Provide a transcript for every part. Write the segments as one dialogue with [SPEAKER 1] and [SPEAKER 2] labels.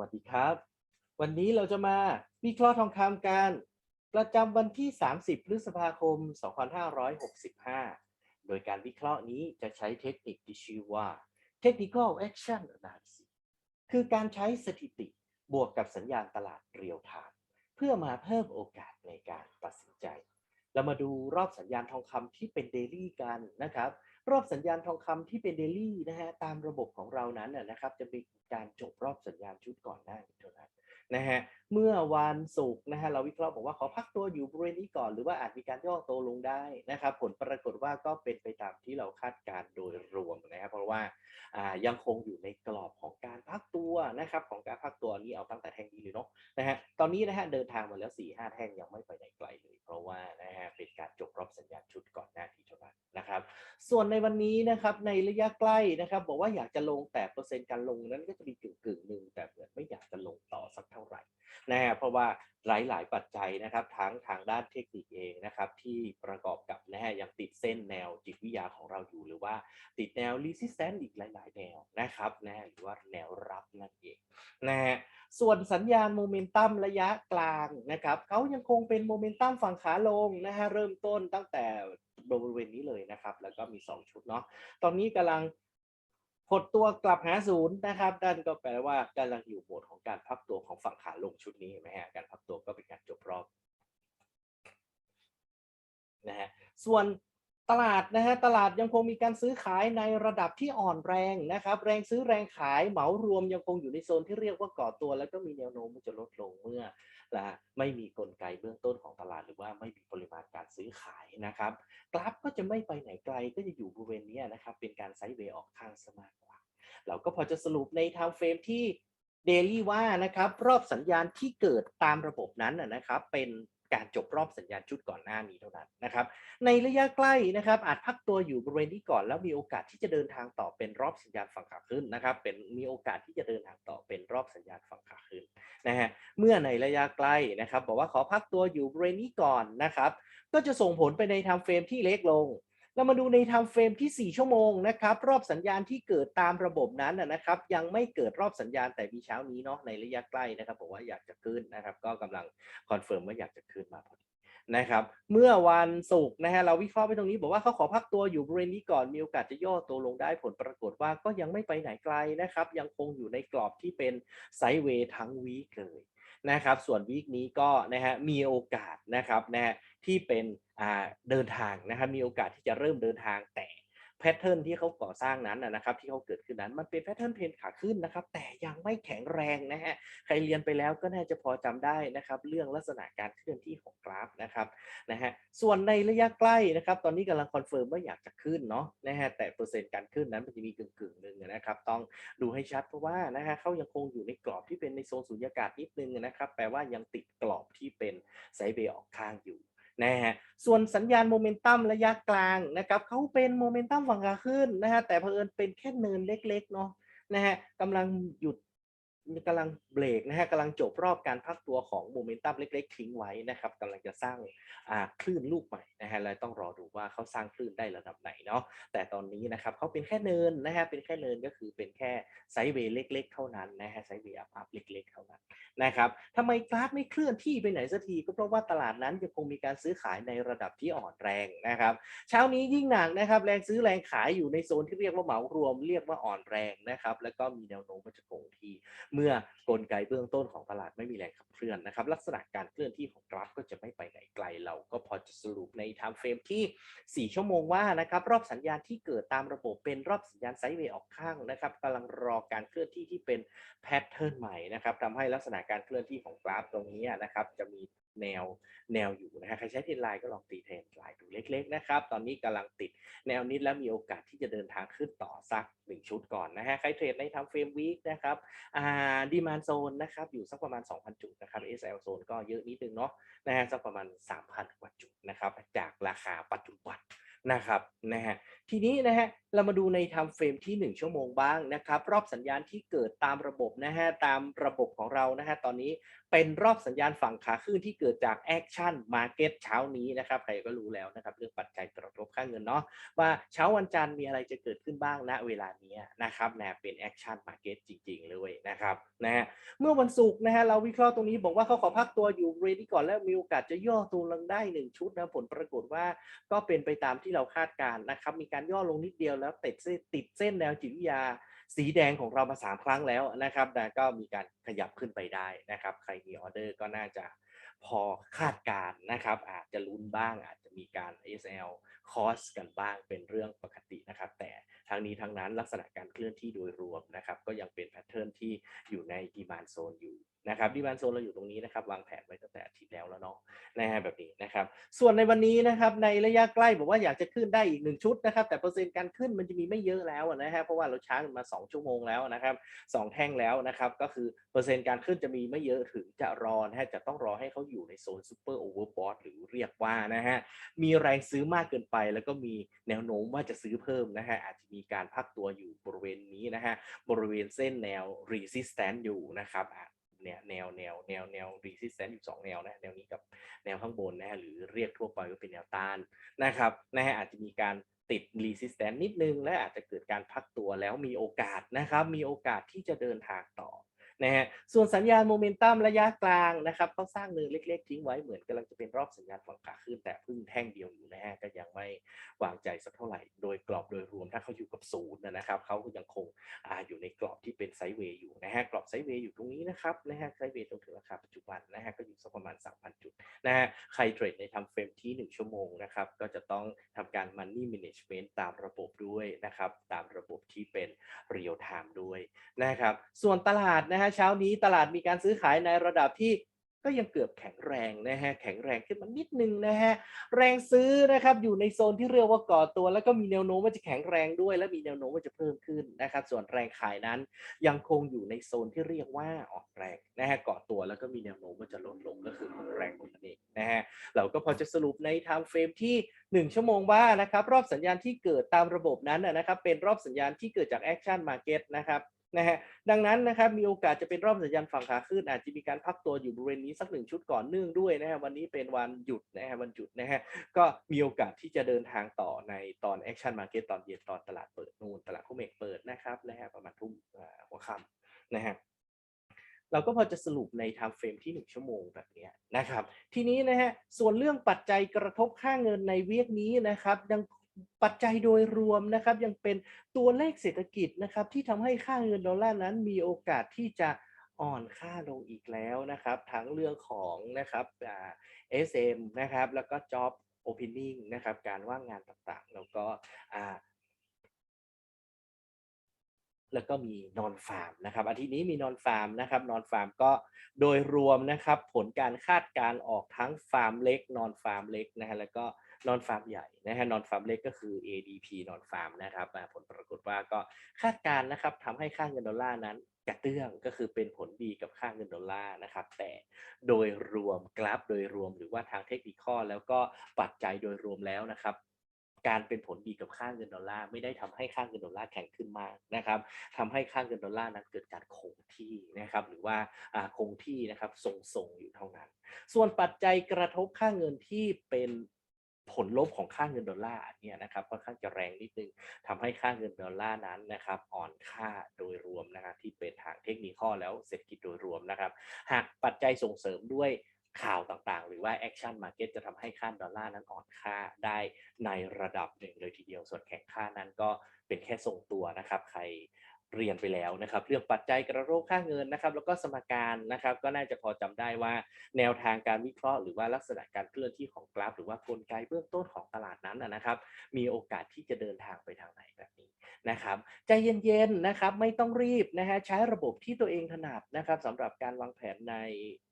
[SPEAKER 1] วัสดีครับ วันนี้เราจะมาวิเคราะห์ทองคำกันประจำวันที่ 30 พฤษภาคม 2565 โดยการวิเคราะห์นี้จะใช้เทคนิคที่ชื่อว่า Technical Action Analysis คือการใช้สถิติบวกกับสัญญาณตลาดเรียลไทม์เพื่อมาเพิ่มโอกาสในการตัดสินใจ เรามาดูรอบสัญญาณทองคำที่เป็นเดลี่กันนะครับ รอบสัญญาณทองคำที่เป็นเดลี่นะฮะตามระบบของเรานั้นนะครับ จะมีการจบรอบสัญญาณชุดก่อนหน้าเท่านั้นนะฮะเมื่อวันศุกร์นะฮะเราวิเคราะห์บอกว่าขอพักตัวอยู่บริเวณนี้ก่อน หรือว่าอาจมีการย่อตัวลงได้นะครับ ผลปรากฏว่าก็เป็นไปตามที่เราคาดการณ์โดยรวมนะครับเพราะว่าอ่ายังคงอยู่ในกรอบของการพักตัวนะครับ ของการพักตัวนี้เอาตั้งแต่แท่งนี้เลยเนาะนะฮะตอนนี้นะฮะเดินทางมาแล้ว4ี่ห้าแท่งยังไม่ไปไหนไกลเลย เพราะว่านะฮะเป็นการจบรอบสัญญาณชุดก่อนหน้า นะครับ ส่วนในวันนี้นะครับในระยะใกล้นะครับ บอกว่าอยากจะลงแต่เปอร์เซ็นต์การลงนั้นก็จะมีกึ่งกึ่งหนึ่งแต่เหมือนไม่อยากจะลงต่อสักเท่าไหร่นะฮะเพราะว่าหลาย ๆ ปัจจัยนะครับทั้งทางด้านเทคนิคเองนะครับที่ประกอบกับนะฮะยังติดเส้นแนวจิตวิทยาของเราอยู่หรือว่าติดแนว resistance อีกหลาย ๆ แนวนะครับนะหรือว่าแนวรับนั่นเองนะฮะส่วนสัญญาณโมเมนตัมระยะกลางนะครับเขายังคงเป็นโมเมนตัมฝั่งขาลงนะฮะเริ่มต้นตั้งแต่ บริเวณนี้เลยนะครับ แล้วก็มี 2 ชุดเนาะตอนนี้กำลังหดตัวกลับหาศูนย์นะครับนั่นก็แปลว่ากำลังอยู่โหมดของการพักตัวของฝั่งขาลงชุดนี้เห็นไหมฮะการพักตัวก็เป็นการจบรอบนะฮะส่วนตลาดนะฮะตลาดยังคงมีการซื้อขายในระดับที่อ่อนแรงนะครับ แรงซื้อแรงขายเหมารวมยังคงอยู่ในโซนที่เรียกว่าก่อตัว แล้วก็มีแนวโน้มจะลดลงเมื่อ นะไม่มีกลไกเบื้องต้นของตลาด หรือว่าไม่มีปริมาณการซื้อขายนะครับ กราฟก็จะไม่ไปไหนไกลก็จะอยู่บริเวณนี้นะครับ เป็นการไซด์เวย์ออกข้างซะมากกว่า เราก็พอจะสรุปในไทม์เฟรมที่เดลี่ว่านะครับ รอบสัญญาณที่เกิดตามระบบนั้นนะครับ เป็น การจบรอบสัญญาณชุดก่อนหน้านี้เท่านั้นนะครับ ในระยะใกล้นะครับอาจพักตัวอยู่บริเวณนี้ก่อนแล้วมีโอกาสที่จะเดินทางต่อเป็นรอบสัญญาณฝั่งขาขึ้นนะครับ เป็นมีโอกาสที่จะเดินทางต่อเป็นรอบสัญญาณฝั่งขาขึ้นนะฮะเมื่อในระยะใกล้นะครับ บอกว่าขอพักตัวอยู่บริเวณนี้ก่อนนะครับ ก็จะส่งผลไปในทางเฟรมที่เล็กลง เรามาดูในไทม์เฟรมที่ 4 ชั่วโมงนะครับ รอบสัญญาณที่เกิดตามระบบนั้นนะครับ ยังไม่เกิดรอบสัญญาณแต่มีเช้านี้เนาะในระยะใกล้นะครับบอกว่าอยากจะขึ้นนะครับ ก็กำลังคอนเฟิร์มว่าอยากจะขึ้นมาพอดีนะครับ เมื่อวันศุกร์นะฮะเราวิเคราะห์ไปตรงนี้บอกว่าเขาขอพักตัวอยู่บริเวณนี้ก่อนมีโอกาสจะย่อตัวลงได้ผลปรากฏว่าก็ยังไม่ไปไหนไกลนะครับ ยังคงอยู่ในกรอบที่เป็นไซด์เวย์ทั้งวีคเลย นะครับ ส่วนวีคนี้ก็นะฮะมีโอกาสนะครับนะฮะที่เป็นอ่าเดินทางนะครับมีโอกาสที่จะเริ่มเดินทางแต่ แพทเทิร์นที่เขาก่อสร้างนั้นนะครับที่เขาเกิดขึ้นนั้นมันเป็นแพทเทิร์นเพนขาขึ้นนะครับแต่ยังไม่แข็งแรงนะฮะใครเรียนไปแล้วก็น่าจะพอจำได้นะครับเรื่องลักษณะการเคลื่อนที่ของกราฟนะครับนะฮะส่วนในระยะใกล้นะครับตอนนี้กำลังคอนเฟิร์มว่าอยากจะขึ้นเนาะนะฮะแต่เปอร์เซ็นต์การขึ้นนั้นมันจะมีกึ่งกึ่งๆหนึ่งนะครับต้องดูให้ชัดเพราะว่านะฮะเขายังคงอยู่ในกรอบที่เป็นในโซนสุญญากาศนิดนึงนะครับแปลว่ายังติดกรอบที่เป็นไซด์เวย์ออกข้างอยู่ นะฮะส่วนสัญญาณโมเมนตัมระยะกลางนะครับเขาเป็นโมเมนตัมฝั่งขาขึ้นนะฮะแต่เผอิญเป็นแค่เนินเล็กๆเนาะนะฮะกำลังหยุด กำลังเบรกนะฮะกำลังจบรอบการพักตัวของโมเมนตัมเล็ก ๆ ทิ้งไว้นะครับกำลังจะสร้างคลื่นลูกใหม่นะฮะแล้วต้องรอดูว่าเขาสร้างคลื่นได้ระดับไหนเนาะแต่ตอนนี้นะครับเขาเป็นแค่เนินนะฮะเป็นแค่เนินก็คือเป็นแค่ไซด์เวย์เล็ก ๆ เท่านั้นนะฮะไซด์เวย์อัพอัพเล็ก ๆ เท่านั้นนะครับทำไมกราฟไม่เคลื่อนที่ไปไหนสักทีก็เพราะว่าตลาดนั้นยังคงมีการซื้อขายในระดับที่อ่อนแรงนะครับเช้านี้ยิ่งหนักนะครับแรงซื้อแรงขายอยู่ในโซนที่เรียกว่าเหมารวม เรียกว่าอ่อนแรงนะครับแล้วก็มีแนวโน้มว่าจะคงที่เมื่อกลไกเบื้องต้นของตลาดไม่มีแรงขับเคลื่อนนะครับ ลักษณะการเคลื่อนที่ของกราฟก็จะไม่ไปไหนไกลเราก็พอจะสรุปในไทม์เฟรมที่ 4 ชั่วโมงว่านะครับ รอบสัญญาณที่เกิดตามระบบเป็นรอบสัญญาณไซด์เวย์ออกข้างนะครับกำลังรอการเคลื่อนที่ที่เป็นแพทเทิร์นใหม่นะครับทำให้ลักษณะการเคลื่อนที่ของกราฟตรงนี้นะครับจะมี แนวแนวอยู่นะฮะใครใช้เทรนไลน์ก็ลองตีเทรนไลน์ดูเล็กๆนะครับ ตอนนี้กำลังติดแนวนี้แล้วมีโอกาสที่จะเดินทางขึ้นต่อสักหนึ่งชุดก่อนนะฮะใครเทรดในทำเฟรมวีคนะครับอ่าดีมานโซนนะครับอยู่สักประมาณ 2,000 จุดนะครับ SL โซนก็เยอะนิดนึงเนาะนะฮะสักประมาณ 3,000 กว่าจุดนะครับจากราคาปัจจุบันนะครับนะฮะทีนี้นะฮะ เรามาดูในไทม์เฟรมที่ 1 ชั่วโมงบ้างนะครับ รอบสัญญาณที่เกิดตามระบบนะฮะตามระบบของเรานะฮะตอนนี้เป็นรอบสัญญาณฝั่งขาขึ้นที่เกิดจากแอคชั่นมาเก็ตเช้านี้นะครับใครก็รู้แล้วนะครับ เรื่องปัจจัยกระทบค่าเงินเนาะว่าเช้าวันจันทร์มีอะไรจะเกิดขึ้นบ้างณเวลานี้นะครับนะเป็นแอคชั่นมาเก็ตจริง ๆ เลยนะครับนะฮะเมื่อวันศุกร์นะฮะเราวิเคราะห์ตรงนี้บอกว่าเขาขอพักตัวอยู่เรดี้ก่อนแล้วมีโอกาสจะย่อตัวลงได้หนึ่งชุดนะผลปรากฏว่าก็เป็นไปตามที่เราคาดการณ์นะครับมีการย่อลงนิดเดียวแล้วแล้วติดติดเส้นแนวจิตวิทยาสีแดงของเรามาสามครั้งแล้วนะครับแต่ก็มีการขยับขึ้นไปได้นะครับ ใครมีออเดอร์ก็น่าจะพอคาดการณ์นะครับ อาจจะลุ้นบ้างอาจจะมีการ SL คอสกันบ้างเป็นเรื่องปกตินะครับ แต่ทั้งนี้ทั้งนั้นลักษณะการเคลื่อนที่โดยรวมนะครับก็ยังเป็นแพทเทิร์นที่อยู่ในดีมานโซนอยู่นะครับดีมานโซนเราอยู่ตรงนี้นะครับวางแผนไว้ตั้งแต่อาทิตย์แล้วแล้วเนาะนะฮะแบบนี้นะครับ ส่วนในวันนี้นะครับในระยะใกล้บอกว่าอยากจะขึ้นได้อีกหนึ่งชุดนะครับ แต่เปอร์เซ็นต์การขึ้นมันจะมีไม่เยอะแล้วนะฮะเพราะว่าเราช้ากันมา 2 ชั่วโมงแล้วนะครับสองแท่งแล้วนะครับ ก็คือเปอร์เซ็นต์การขึ้นจะมีไม่เยอะถึงจะรอนะฮะจะต้องรอให้เขาอยู่ในโซนซูเปอร์โอเวอร์บอทหรือเรียกว่านะฮะมีแรงซื้อมากเกินไปแล้วก็มีแนวโน้มว่าจะซื้อเพิ่มนะฮะอาจจะมีการพักตัวอยู่บริเวณนี้นะฮะบริเวณเส้นแนว resistance อยู่นะครับแนวแนวแนวแนวแนว resistance อยู่สองแนวนะแนวนี้กับแนวข้างบนนะฮะหรือเรียกทั่วไปว่าเป็นแนวต้านนะครับนะฮะอาจจะมีการติด resistance นิดนึง และอาจจะเกิดการพักตัวแล้วมีโอกาสนะครับมีโอกาสที่จะเดินทางต่อ นะฮะส่วนสัญญาณโมเมนตัมระยะกลางนะครับเขาสร้างเนินเล็ก ๆ ทิ้งไว้เหมือนกำลังจะเป็นรอบสัญญาณฝั่งขาขึ้นแต่พิ่งแท่งเดียวอยู่นะฮะก็ยังไม่วางใจสักเท่าไหร่โดยกรอบโดยรวมถ้าเขาอยู่กับศูนย์นะครับเขาก็ยังคงออยู่ในกรอบที่เป็นไซด์เวย์อยู่นะฮะกรอบไซด์เวย์อยู่ตรงนี้นะครับนะฮะไซด์เวย์ตรงถึงราคาปัจจุบันนะฮะก็อยู่สักประมาณ 3,000 จุดนะฮะใครเทรดในทำเฟรมที่ 1 ชั่วโมงนะครับก็จะต้องทำการ Money Management ตามระบบด้วยนะครับตามระบบที่เป็น Real Time ด้วยนะครับส่วนตลาดนะฮะเช้านี้ตลาดมีการซื้อขายในระดับที่ก็ยังเกือบแข็งแรงนะฮะแข็งแรงขึ้นมานิดนึงนะฮะแรงซื้อนะครับอยู่ในโซนที่เรียกว่าก่อตัว แล้วก็มีแนวโน้มว่าจะแข็งแรงด้วย และมีแนวโน้มว่าจะเพิ่มขึ้นนะครับ ส่วนแรงขายนั้นยังคงอยู่ในโซนที่เรียกว่าออนแรงนะฮะก่อตัวแล้วก็มีแนวโน้มว่าจะลดลงก็คืออ่อนแรงของนเองนะฮะเราก็พอจะสรุปในไทม์เฟรมที่ 1 ชั่วโมงว่านะครับรอบสัญญาณที่เกิดตามระบบนั้นนะนะครับเป็นรอบสัญญาณที่เกิดจากแอคชั่นมาร์เก็ตนะครับ นะฮะดังนั้นนะครับมีโอกาสจะเป็นรอบสัญญาณฝั่งขาขึ้น อาจจะมีการพักตัวอยู่บริเวณนี้สักหนึ่งชุดก่อนเนื่องด้วยนะฮะวันนี้เป็นวันหยุดนะฮะวันหยุดนะฮะก็มีโอกาสที่จะเดินทางต่อในตอนแอคชั่นมาร์เก็ตตอนเย็นตอนตลาดเปิดนู่นตลาดคู่เมกเปิดนะครับนะฮะประมาณทุ่มหัวค่ำนะฮะเราก็พอจะสรุปใน time frame ที่ 1 ชั่วโมงแบบนี้นะครับ ทีนี้นะฮะ ส่วนเรื่องปัจจัยกระทบค่าเงินในเวียกนี้นะครับ ยัง ปัจจัยโดยรวมนะครับยังเป็นตัวเลขเศรษฐกิจนะครับที่ทำให้ค่าเงินดอลลาร์นั้นมีโอกาสที่จะอ่อนค่าลงอีกแล้วนะครับทั้งเรื่องของนะครับเอสเอ็มนะครับแล้วก็จ็อบโอเพนนิ่งนะครับการว่างงานต่างๆ แล้วก็ แล้วก็มีนอนฟาร์มนะครับอาทิตย์นี้มีนอนฟาร์มนะครับนอนฟาร์มก็โดยรวมนะครับผลการคาดการออกทั้งฟาร์มเล็ก นอนฟาร์มเล็กนะฮะแล้วก็นอนฟาร์มใหญ่นะฮะนอนฟาร์มเล็กก็คือ ADP นอนฟาร์มนะครับผลปรากฏว่าก็คาดการนะครับทำให้ค่าเงินดอลลาร์นั้นกระเตื้องก็คือเป็นผลดีกับค่าเงินดอลลาร์นะครับแต่โดยรวมกราฟโดยรวมหรือว่าทางเทคนิคอแล้วก็ปัจจัยโดยรวมแล้วนะครับ การเป็นผลดีกับค่าเงินดอลลาร์ไม่ได้ทำให้ค่าเงินดอลลาร์แข็งขึ้นมากนะครับทำให้ค่าเงินดอลลาร์นั้นเกิดการคงที่นะครับหรือว่าคงที่นะครับทรงๆอยู่เท่านั้น ส่วนปัจจัยกระทบค่าเงินที่เป็นผลลบของค่าเงินดอลลาร์เนี่ยนะครับค่อนข้างจะแรงนิดนึงทำให้ค่าเงินดอลลาร์นั้นนะครับอ่อนค่าโดยรวมนะครับที่เป็นทางเทคนิคอแล้วเศรษฐกิจโดยรวมนะครับ หากปัจจัยส่งเสริมด้วย ข่าวต่างๆ หรือว่าแอคชั่นมาเก็ตจะทำให้ค่าดอลลาร์นั้นอ่อนค่าได้ในระดับหนึ่งเลยทีเดียว ส่วนแข็งค่านั้นก็เป็นแค่ทรงตัวนะครับ ใคร เรียนไปแล้วนะครับ เรื่องปัจจัยกระโรคค่าเงินนะครับ แล้วก็สมการนะครับ ก็น่าจะพอจำได้ว่าแนวทางการวิเคราะห์หรือว่าลักษณะการเคลื่อนที่ของกราฟ หรือว่ากลไกเบื้องต้นของตลาดนั้นนะครับ มีโอกาสที่จะเดินทางไปทางไหนแบบนี้นะครับใจเย็นๆนะครับไม่ต้องรีบนะฮะใช้ระบบที่ตัวเองถนัดนะครับสำหรับการวางแผนใน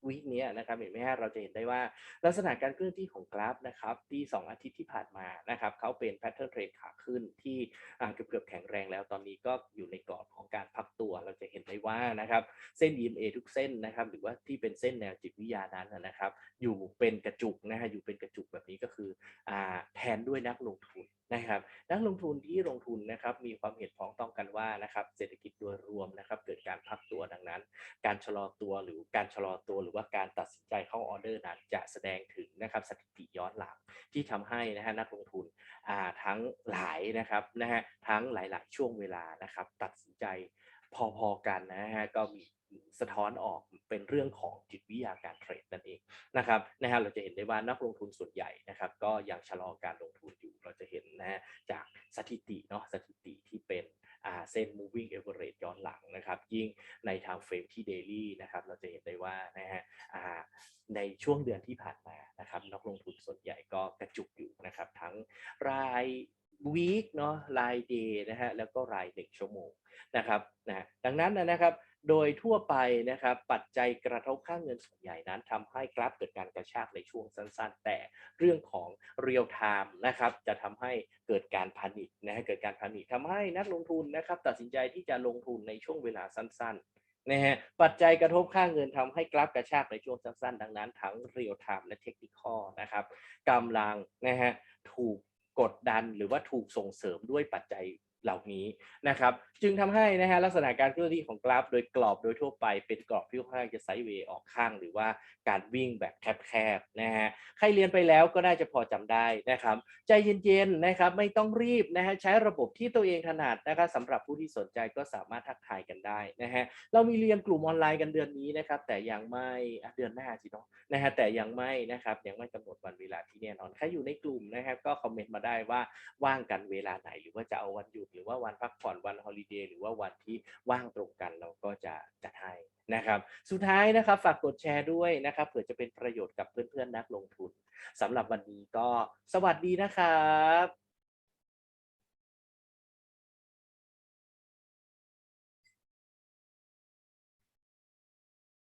[SPEAKER 1] วีคนี้นะครับเห็นไหมฮะเราจะเห็นได้ว่าลักษณะการเคลื่อนที่ของกราฟนะครับที่ 2 อาทิตย์ที่ผ่านมานะครับเขาเป็นแพทเทิร์นเทรนขาขึ้นที่อ่าเกือบๆแข็งแรงแล้วตอนนี้ก็อยู่ในกรอบของการพักตัวเราจะเห็นได้ว่านะครับเส้น EMA ทุกเส้นนะครับหรือว่าที่เป็นเส้นแนวจิตวิทยานั้นนะครับ อยู่เป็นกระจุกนะฮะอยู่เป็นกระจุกแบบนี้ก็คืออ่าแทนด้วยนักลงทุนนะครับนักลงทุนที่ลงทุนนะครับมีความเห็นพ้องต้องกันว่านะครับเศรษฐกิจโดยรวมนะครับเกิดการพักตัวดังนั้น การชะลอตัวหรือการชะลอตัวหรือว่าการตัดสินใจเข้าออเดอร์นั้นจะแสดงถึงนะครับสถิติย้อนหลังที่ทำให้นะฮะนักลงทุน ทั้งหลายนะครับนะฮะทั้งหลาย ๆ ช่วงเวลานะครับตัดสินใจพอๆกันนะฮะก็มีสะท้อนออกเป็นเรื่องของจิตวิทยาการเทรดนั่นเองนะครับนะฮะเราจะเห็นได้ว่านักลงทุนส่วนใหญ่นะครับ ก็ยังชะลอการลงทุนอยู่เราจะเห็นนะฮะจากสถิติเนาะสถิติที่เป็นเส้น moving average ย้อนหลังนะครับ ยิ่งในทางเฟรมที่ daily นะครับ เราจะเห็นได้ว่านะฮะในช่วงเดือนที่ผ่านมา นะครับนักลงทุนส่วนใหญ่ก็กระจุกอยู่นะครับ ทั้งราย week เนาะราย day นะฮะแล้วก็รายหนึ่งชั่วโมงนะครับนะดังนั้นนะครับโดยทั่วไปนะครับปัจจัยกระทบค่าเงินส่วนใหญ่นั้นทำให้กราฟเกิดการกระชากในช่วงสั้นๆ แต่เรื่องของเรียลไทม์นะครับจะทำให้เกิดการพานิคนะฮะเกิดการพานิคทำให้นักลงทุนนะครับตัดสินใจที่จะลงทุนในช่วงเวลาสั้นๆ นะฮะปัจจัยกระทบค่าเงินทำให้กราฟกระชากในช่วงสั้นๆ ดังนั้น ทั้งเรียลไทม์และเทคนิคอนะครับกำลังนะฮะถูกกดดันหรือว่าถูกส่งเสริมด้วยปัจจัย เหล่านี้นะครับ จึงทำให้นะฮะลักษณะการเคลื่อนที่ของกราฟ โดยกรอบโดยทั่วไปเป็นกรอบที่ค่อนข้างจะไซด์เวย์ออกข้าง หรือว่าการวิ่งแบบแคบๆนะฮะใครเรียนไปแล้วก็น่าจะพอจำได้นะครับ ใจเย็นๆนะครับ ไม่ต้องรีบนะฮะใช้ระบบที่ตัวเองถนัดนะครับสำหรับผู้ที่สนใจก็สามารถทักทายกันได้นะฮะเรามีเรียนกลุ่มออนไลน์กันเดือนนี้นะครับ แต่ยังไม่เดือนหน้าสิเนาะนะฮะแต่ยังไม่นะครับยังไม่กำหนดวันเวลาที่แน่นอนใครอยู่ในกลุ่มนะครับก็คอมเมนต์มาได้ว่าว่างกันเวลาไหนหรือว่าจะเอาวันหยุดหรือว่าวันพักผ่อนวันฮอลิเดย์หรือว่าวันที่ว่างตรงกันเราก็จะจัดให้นะครับ สุดท้ายนะครับฝากกดแชร์ด้วยนะครับเผื่อจะเป็นประโยชน์กับเพื่อนๆนักลงทุนสำหรับวันนี้ก็สวัสดีนะครับ